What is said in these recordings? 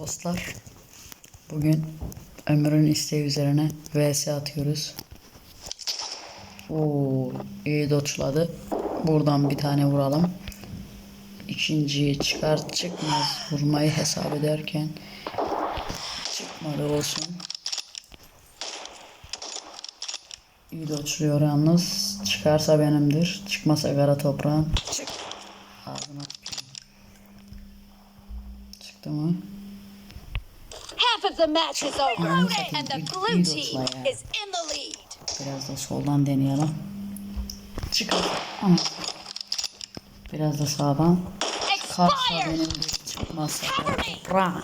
dostlar. Bugün Ömür'ün isteği üzerine vs atıyoruz. Oo, iyi dodge'ladı. Buradan bir tane vuralım. İkinciyi çıkar çıkmaz vurmayı hesap ederken çıkmadı olsun. İyi dodge'luyor yalnız. Çıkarsa benimdir. Çıkmasa kara toprağın. Çık. Ağzına. Çıktı mı? The match is over, and the blue team ya. is in the lead. Biraz da soldan deneyelim. Çıkar. Ama. Biraz da sağdan. Expired! benim me! Bra.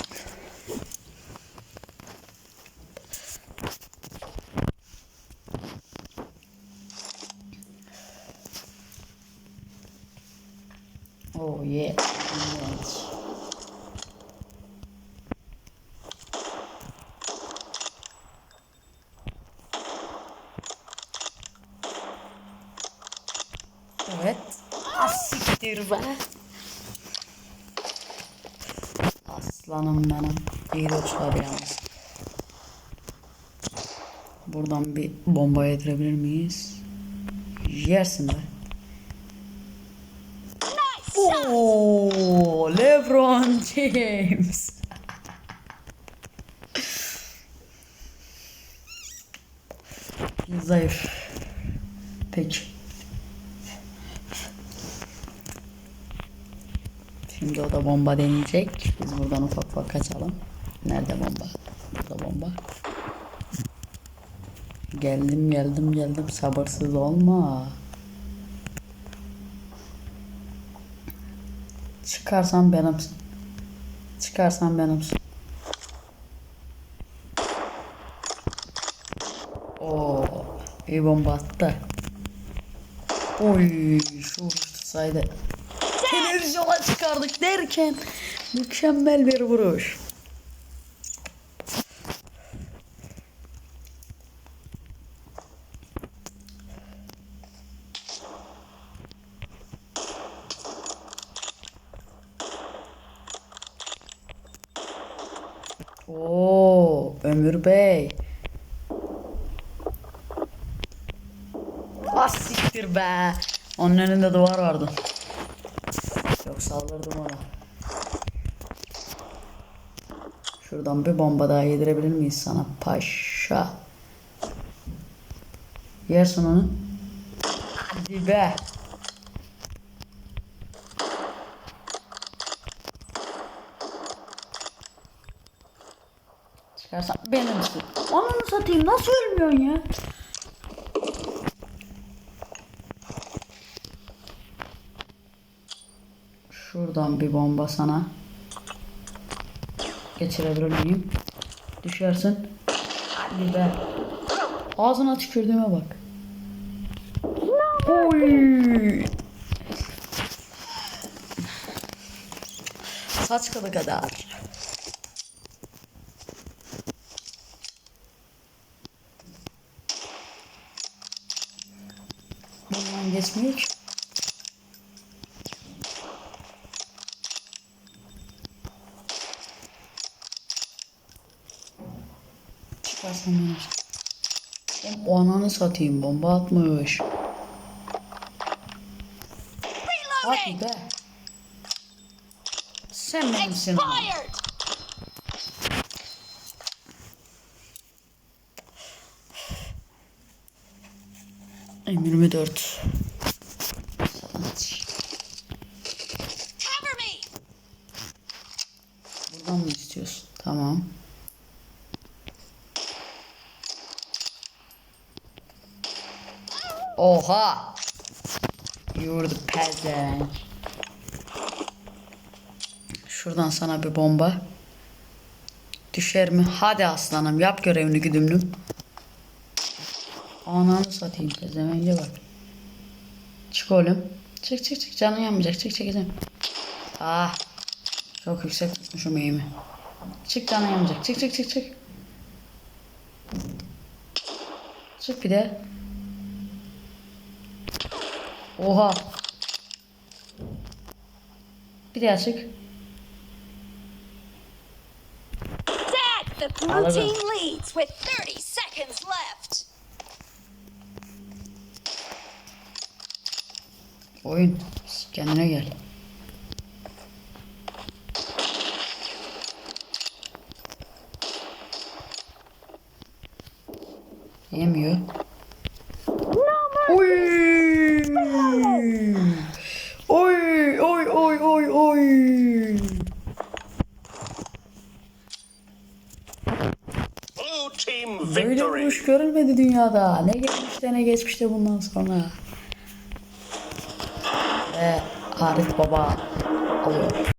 Oh yeah. Evet. Asiktir be. Aslanım benim. İyi dostlar yalnız. Buradan bir bomba yedirebilir miyiz? Yersin be. Oo, LeBron James. Zayıf. Peki. Şimdi o da bomba deneyecek. Biz buradan ufak ufak kaçalım. Nerede bomba? Burada bomba. Geldim geldim geldim sabırsız olma. Çıkarsan benimsin. Çıkarsan benimsin. Oo, iyi bomba attı. Oy, şu tutsaydı. Televizyona çıkardık derken mükemmel bir vuruş. Oo, Ömür Bey. Ah siktir be. Onun önünde duvar vardı. Yok saldırdım ona. Şuradan bir bomba daha yedirebilir miyiz sana paşa? Yersin onu. Hadi be. Çıkarsan benimsin. Ananı satayım nasıl ölmüyorsun ya? Şuradan bir bomba sana. Geçirebilir miyim? Düşersin. Hadi be. Ağzına tükürdüğüme bak. Oy. Saç kılı kadar. Bundan geçmiyor ki. Çıkarsam beni. O ananı satayım bomba atmış. Hadi be. Sen benimsin. Expired! M24. Cover me! Buradan mı istiyorsun? Tamam. Oha! The peasant. Şuradan sana bir bomba. Düşer mi? Hadi aslanım yap görevini güdümlüm. Ananı satayım pezemenge bak. Çık oğlum. Çık çık çık canın yanmayacak. Çık çekeceğim. Ah. Çok yüksek tutmuşum eğimi. Çık canın yanmayacak. Çık çık çık çık. Çık bir de. Oha. Bir daha çık. The blue team leads with 30 seconds left. Oyun. Kendine gel. Yemiyor. Oy oy oy oy oy. Blue team Böyle vuruş görülmedi dünyada. Ne gelmişte ne geçmişte bundan sonra. Ve Arif Baba alıyor.